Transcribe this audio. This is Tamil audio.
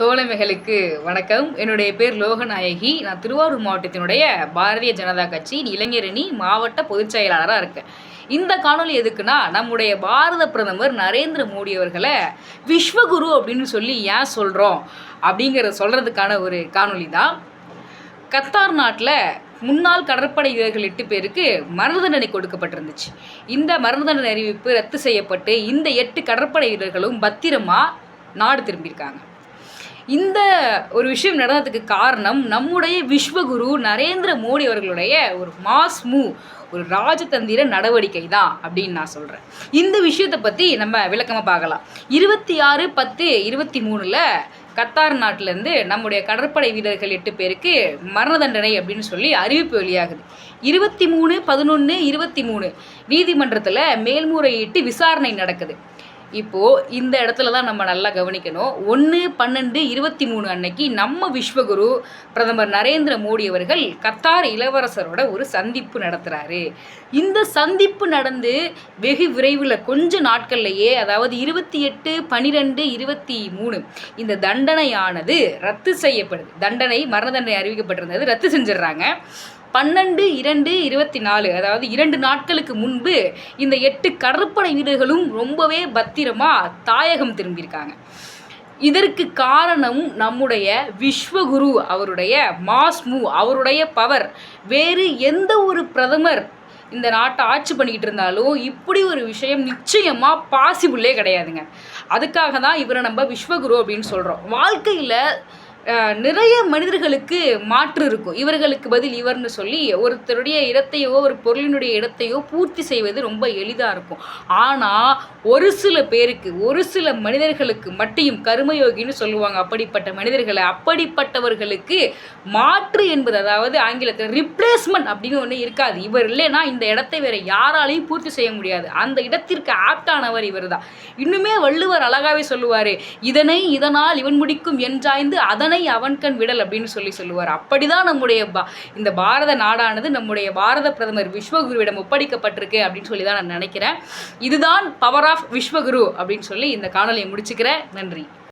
தோழமைகளுக்கு வணக்கம். என்னுடைய பேர் லோகநாயகி. நான் திருவாரூர் மாவட்டத்தினுடைய பாரதிய ஜனதா கட்சியின் இளைஞரணி மாவட்ட பொதுச் செயலாளராக இருக்கேன். இந்த காணொளி எதுக்குன்னா நம்முடைய பாரத பிரதமர் நரேந்திர மோடி அவர்களை விஸ்வகுரு அப்படின்னு சொல்லி ஏன் சொல்கிறோம் அப்படிங்கிறத சொல்கிறதுக்கான ஒரு காணொளி தான். கத்தார் நாட்டில் முன்னாள் கடற்படை வீரர்கள் எட்டு பேருக்கு மரண தண்டனை கொடுக்கப்பட்டிருந்துச்சு. இந்த மரண தண்டனை அறிவிப்பு ரத்து செய்யப்பட்டு இந்த எட்டு கடற்படை வீரர்களும் பத்திரமா நாடு திரும்பியிருக்காங்க. இந்த ஒரு விஷயம் நடந்ததுக்கு காரணம் நம்முடைய விஸ்வகுரு நரேந்திர மோடி அவர்களுடைய ஒரு மாஸ் மூவ் ஒரு ராஜதந்திர நடவடிக்கை தான் அப்படின்னு நான் சொல்கிறேன் இந்த விஷயத்தை பற்றி நம்ம விளக்கமாக பார்க்கலாம். இருபத்தி ஆறு பத்து இருபத்தி மூணில் கத்தார் நாட்டிலேருந்து நம்முடைய கடற்படை வீரர்கள் எட்டு பேருக்கு மரண தண்டனை அப்படின்னு சொல்லி அறிவிப்பு வெளியாகுது. இருபத்தி மூணு பதினொன்று இருபத்தி மூணு நீதிமன்றத்தில் மேல்முறையீட்டு விசாரணை நடக்குது. இப்போது இந்த இடத்துல தான் நம்ம நல்லா கவனிக்கணும். ஒன்று பன்னெண்டு இருபத்தி மூணு அன்னைக்கு நம்ம விஸ்வகுரு பிரதமர் நரேந்திர மோடி அவர்கள் கத்தார் இளவரசரோட ஒரு சந்திப்பு நடத்துகிறாரு இந்த சந்திப்பு நடந்து வெகு விரைவில் கொஞ்ச நாட்கள்லையே அதாவது இருபத்தி எட்டு பனிரெண்டு இருபத்தி மூணு இந்த தண்டனையானது ரத்து செய்யப்படுது. தண்டனை மரண தண்டனை அறிவிக்கப்பட்டிருந்தது ரத்து செஞ்சிடுறாங்க. பன்னெண்டு இரண்டு இருபத்தி நாலு அதாவது இரண்டு நாட்களுக்கு முன்பு இந்த எட்டு கடற்படை வீரர்களும் ரொம்பவே பத்திரமா தாயகம் திரும்பியிருக்காங்க. இதற்கு காரணம் நம்முடைய விஸ்வகுரு அவருடைய மாஸ்மு அவருடைய பவர். வேறு எந்த ஒரு பிரதமர் இந்த நாட்டை ஆட்சி பண்ணிக்கிட்டு இருந்தாலும் இப்படி ஒரு விஷயம் நிச்சயமாக பாசிபிளே கிடையாதுங்க. அதுக்காக தான் இவரை நம்ம விஸ்வகுரு அப்படின்னு சொல்கிறோம் வாழ்க்கையில் நிறைய மனிதர்களுக்கு மாற்று இருக்கும். இவர்களுக்கு பதில் இவர்னு சொல்லி ஒருத்தருடைய இடத்தையோ ஒரு பொருளினுடைய இடத்தையோ பூர்த்தி செய்வது ரொம்ப எளிதாக இருக்கும். ஆனால் ஒரு சில பேருக்கு ஒரு சில மனிதர்களுக்கு மட்டும் கருமயோகின்னு சொல்லுவாங்க. அப்படிப்பட்ட மனிதர்களை அப்படிப்பட்டவர்களுக்கு மாற்று என்பது அதாவது ஆங்கிலத்தில் ரிப்ளேஸ்மெண்ட் அப்படின்னு ஒன்று இருக்காது. இவர் இல்லைன்னா இந்த இடத்தை வேற யாராலையும் பூர்த்தி செய்ய முடியாது. அந்த இடத்திற்கு ஆப்டானவர் இவர் தான் இன்னுமே வள்ளுவர் அழகாவே சொல்லுவார் இதனை இதனால் இவன் முடிக்கும் என்றாய்ந்து அதனை அவனை அவன்கண் விடல் அப்படின்னு சொல்லி சொல்லுவார். அப்படிதான் நம்முடைய பா இந்த பாரத நாடானது நம்முடைய பாரத பிரதமர் விஸ்வகுருவிடம் ஒப்படைக்கப்பட்டிருக்கு அப்படின்னு சொல்லி தான் நான் நினைக்கிறேன். இதுதான் பவர் ஆஃப் விஸ்வகுரு அப்படின்னு சொல்லி இந்த காணொலியை முடிச்சுக்கிறேன். நன்றி.